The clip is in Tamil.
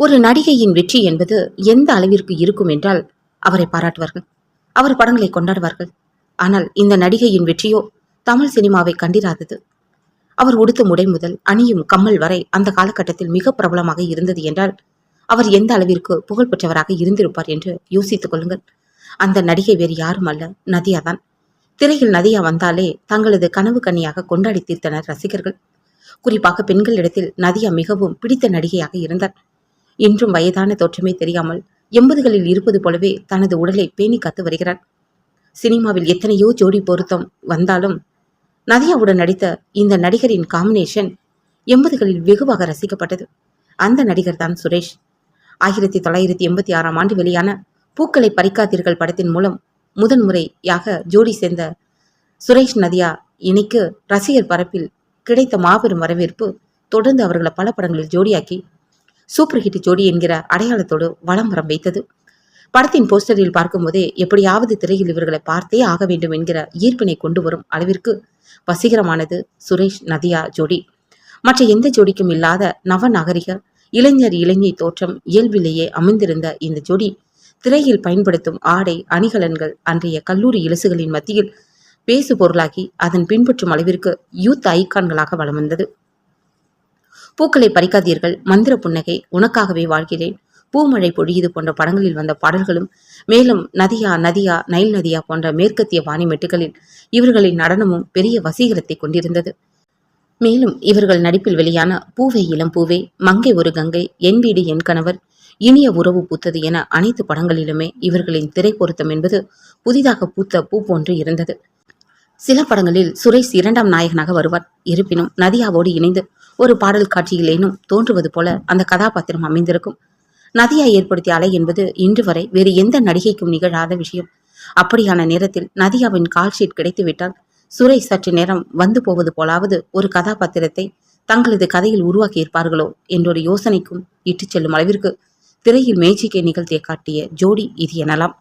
ஒரு நடிகையின் வெற்றி என்பது எந்த அளவிற்கு இருக்கும் என்றால் அவரை பாராட்டுவார்கள். அவர் படங்களை கொண்டாடுவார்கள். ஆனால் இந்த நடிகையின் வெற்றியோ தமிழ் சினிமாவை கண்டிராதது. அவர் உடுத்த முடை முதல் அணியும் கம்மல் வரை அந்த காலகட்டத்தில் மிக பிரபலமாக இருந்தது என்றால் அவர் எந்த அளவிற்கு புகழ் பெற்றவராக இருந்திருப்பார் என்று யோசித்துக் கொள்ளுங்கள். அந்த நடிகை வேறு யாரும் அல்ல நதியா தான். திரையில் நதியா வந்தாலே தங்களது கனவு கன்னியாக கொண்டாடி தீர்த்தனர் ரசிகர்கள். குறிப்பாக பெண்களிடத்தில் நதியா மிகவும் பிடித்த நடிகையாக இருந்தார். இன்றும் வயதான தோற்றமே தெரியாமல் எண்பதுகளில் இருப்பது போலவே தனது உடலை பேணி காத்து வருகிறார் சினிமாவில் எத்தனையோ ஜோடி பொருத்தம் வந்தாலும் நதியாவுடன் நடித்த இந்த நடிகரின் காம்பினேஷன் எண்பதுகளில் வெகுவாக ரசிக்கப்பட்டது. அந்த நடிகர் தான் சுரேஷ். ஆயிரத்தி தொள்ளாயிரத்தி எண்பத்தி ஆறாம் ஆண்டு வெளியான பூக்களை பறிக்காதீர்கள் படத்தின் மூலம் முதன்முறையாக ஜோடி சேர்ந்த சுரேஷ் நதியா இணைக்கு ரசிகர் பரப்பில் கிடைத்த மாபெரும் வரவேற்பு தொடர்ந்து அவர்களை பல படங்களில் ஜோடியாக்கி சூப்பர் ஹிட் ஜோடி என்கிற அடையாளத்தோடு வலம் வரம் வைத்தது. படத்தின் போஸ்டரில் பார்க்கும்போதே எப்படியாவது திரையில் இவர்களை பார்த்தே ஆக வேண்டும் என்கிற ஈர்ப்பினை கொண்டு வரும் அளவிற்கு வசீகரமானது சுரேஷ் நதியா ஜோடி. மற்ற எந்த ஜோடிக்கும் இல்லாத நவநாகரிக இளைஞர் இளைஞை தோற்றம் இயல்பிலேயே அமைந்திருந்த இந்த ஜோடி திரையில் பயன்படுத்தும் ஆடை அணிகலன்கள் அன்றைய கல்லூரி இலசுகளின் மத்தியில் பேசு பொருளாகி அதன் பின்பற்றும் அளவிற்கு யூத் ஐக்கான்களாக வலம் வந்தது. பூக்களை பறிக்காதீர்கள் மந்திர புன்னகை உனக்காகவே வாழ்கிறேன். பூமழை பொழியுது போன்ற படங்களில் வந்த பாடல்களும் மேலும் நதியா நதியா நைல் நதியா போன்ற மேற்கத்திய வாணிமெட்டுகளில் இவர்களின் நடனமும் பெரிய வசீகரத்தை கொண்டிருந்தது. மேலும் இவர்கள் நடிப்பில் வெளியான பூவே இளம் பூவே மங்கை ஒரு கங்கை என் வீடு என் கணவர் இனிய உறவு பூத்தது என அனைத்து படங்களிலுமே இவர்களின் திரை பொருத்தம் என்பது புதிதாக பூத்த பூ போன்று இருந்தது. சில படங்களில் சுரேஷ் இரண்டாம் நாயகனாக வருவார். இருப்பினும் நதியாவோடு இணைந்து ஒரு பாடல் காட்சியிலேனும் தோன்றுவது போல அந்த கதாபாத்திரம் அமைந்திருக்கும். நதியா ஏற்படுத்திய அலை என்பது இன்று வரை வேறு எந்த நடிகைக்கும் நிகழாத விஷயம். அப்படியான நேரத்தில் நதியாவின் கால்ஷீட் கிடைத்துவிட்டால் சுரேஷ் சற்று நேரம் வந்து போவது போலாவது ஒரு கதாபாத்திரத்தை தங்களது கதையில் உருவாக்கி இருப்பார்களோ என்றொரு யோசனைக்கும் இட்டுச் செல்லும் அளவிற்கு திரையில் மேஜிக்கை நிகழ்த்திய காட்டிய ஜோடி இது எனலாம்.